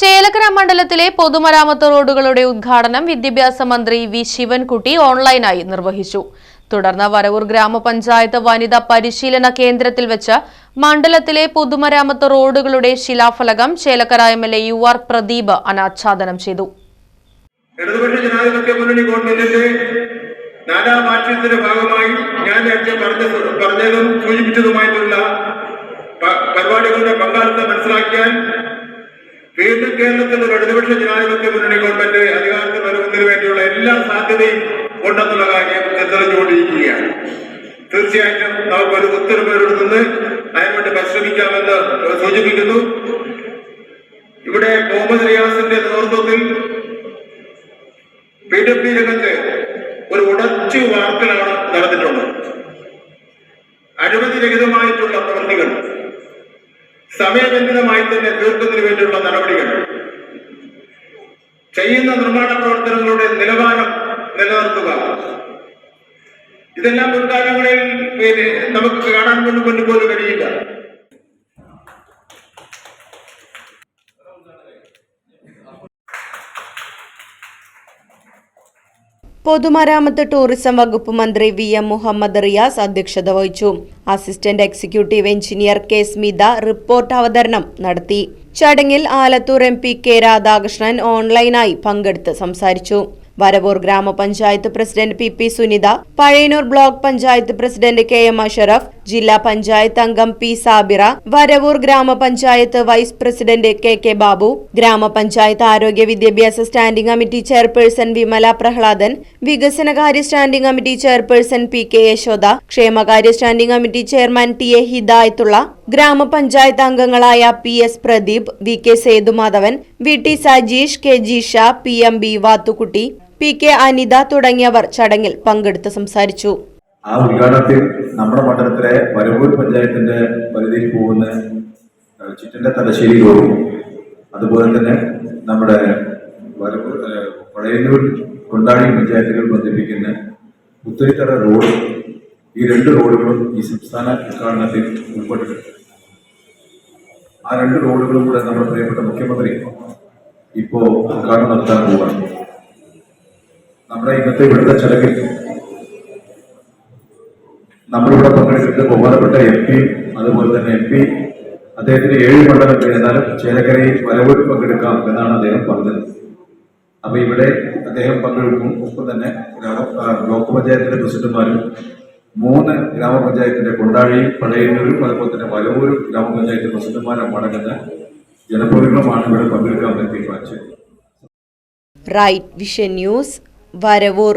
Chelakkara മണ്ഡലത്തിലെ പൊതുമരാമത്ത് റോഡുകളുടെ ഉദ്ഘാടനം വിദ്യാഭ്യാസ മന്ത്രി വി ശിവൻകുട്ടി ഓൺലൈനായി നിർവഹിച്ചു. തുടർന്ന് വരവൂർ ഗ്രാമപഞ്ചായത്ത് വനിതാ പരിശീലന കേന്ദ്രത്തിൽ വെച്ച് മണ്ഡലത്തിലെ പൊതുമരാമത്ത് റോഡുകളുടെ ശിലാഫലകം Chelakkara M L A U R Pradeep അനാച്ഛാദനം ചെയ്തു. ഭാഗമായി ഞാൻ സൂചിപ്പിച്ചതുമായിട്ടുള്ള പരിപാടികളുടെ പങ്കാളിത്തം മനസ്സിലാക്കിയാൽ വീണ്ടും കേരളത്തിൽ ഒരു ഇടതുപക്ഷ ജനാധിപത്യ മുന്നണി ഗവൺമെന്റ് അധികാരത്തിൽ വരുന്നതിന് വേണ്ടിയുള്ള എല്ലാ സാധ്യതയും ഉണ്ടെന്നുള്ള കാര്യം തെളിഞ്ഞുകൊണ്ടിരിക്കുകയാണ്. തീർച്ചയായിട്ടും നമുക്ക് ഒരു ഒത്തൊരുമയോട് നിന്ന് അതിനുവേണ്ടി പരിശ്രമിക്കാമെന്ന് സൂചിപ്പിക്കുന്നു. ഇവിടെ മുഹമ്മദ് റിയാസിന്റെ നേതൃത്വത്തിൽ പി ഡബ്ല്യു രംഗത്ത് ഒരു ഉടച്ചു വാർക്കലാണ് നടന്നിട്ടുള്ളത്. അഴിമതിരഹിതമായിട്ടുള്ള പ്രവൃത്തികൾ സമയബന്ധിതമായി തന്നെ തീർക്കുന്നതിന് വേണ്ടിയുള്ള നടപടികൾ. ചെയ്യുന്ന നിർമ്മാണ പ്രവർത്തനങ്ങളുടെ നിലവാരം നിലനിർത്തുക. ഇതെല്ലാം മുൻകാലങ്ങളിൽ നമുക്ക് കാണാൻ കൊണ്ട് കൊണ്ടുപോലും കഴിയില്ല പൊതുമരാമത്ത് ടൂറിസം വകുപ്പ് മന്ത്രി വി എം മുഹമ്മദ് റിയാസ് അധ്യക്ഷത വഹിച്ചു. Assistant executive engineer K Smitha report അവതരണം നടത്തി. ചടങ്ങിൽ Alathur M P K Radhakrishnan ഓൺലൈനായി പങ്കെടുത്ത് സംസാരിച്ചു. വരവൂർ ഗ്രാമപഞ്ചായത്ത് president P P Sunitha Pazhayannur block panchayat president K M Ashraf ജില്ലാ പഞ്ചായത്ത് അംഗം പി സാബിറ വരവൂർ ഗ്രാമപഞ്ചായത്ത് vice president K K Babu ഗ്രാമപഞ്ചായത്ത് ആരോഗ്യ വിദ്യാഭ്യാസ standing committee chairperson Vimala Prahladan വികസനകാര്യ standing committee chairperson P K Yashoda ക്ഷേമകാര്യ standing committee chairman T A Hidayathulla ഗ്രാമപഞ്ചായത്ത് അംഗങ്ങളായ P S Pradeep V K Sethumadhavan V T Sajeesh K Jisha P M B Vathukutty P K Anitha തുടങ്ങിയവർ ചടങ്ങിൽ പങ്കെടുത്ത് സംസാരിച്ചു. ആ ഉദ്ഘാടനത്തിൽ നമ്മുടെ മണ്ഡലത്തിലെ വരവൂർ പഞ്ചായത്തിന്റെ പരിധിയിൽ പോകുന്ന ചിറ്റന്റെ തലശ്ശേരി റോഡും അതുപോലെ തന്നെ നമ്മുടെ വരവൂർ പഴയന്നൂർ കൊണ്ടാടി പഞ്ചായത്തുകൾ ബന്ധിപ്പിക്കുന്ന പുത്തരിത്തറ റോഡ് ഈ രണ്ട് റോഡുകളും ഈ സംസ്ഥാന ഉദ്ഘാടനത്തിൽ ഉൾപ്പെട്ടിട്ടുണ്ട്. ആ രണ്ട് റോഡുകളും കൂടെ നമ്മുടെ പ്രിയപ്പെട്ട മുഖ്യമന്ത്രി ഇപ്പോ ഉദ്ഘാടനം നടത്താൻ പോവുകയാണ് നമ്മുടെ ഇന്നത്തെ ഇവിടുത്തെ ചടങ്ങിൽ പങ്കെടുത്തിട്ട് ബഹുമാനപ്പെട്ട എം പി അതുപോലെ തന്നെ എം പി അദ്ദേഹത്തിന് ഏഴ് മണ്ഡലം കഴിഞ്ഞാലും ചേലക്കരയിൽ വരവോട്ട് പങ്കെടുക്കാം എന്നാണ് അദ്ദേഹം പറഞ്ഞത്. അപ്പൊ ഇവിടെ അദ്ദേഹം പങ്കെടുക്കും. ഒപ്പം തന്നെ ബ്ലോക്ക് പഞ്ചായത്തിന്റെ പ്രസിഡന്റുമാരും മൂന്ന് ഗ്രാമപഞ്ചായത്തിന്റെ കൊണ്ടാഴിയും പഴയന്നൂരും അതുപോലെ തന്നെ വരവൂരും ഗ്രാമപഞ്ചായത്ത് പ്രസിഡന്റുമാരും അടങ്ങുന്ന ജനപ്രതിനിധികളുമാണ് ഇവിടെ പങ്കെടുക്കാൻ തീരുമാനിച്ചത് റൈറ്റ് വിഷൻ ന്യൂസ് വരവൂർ.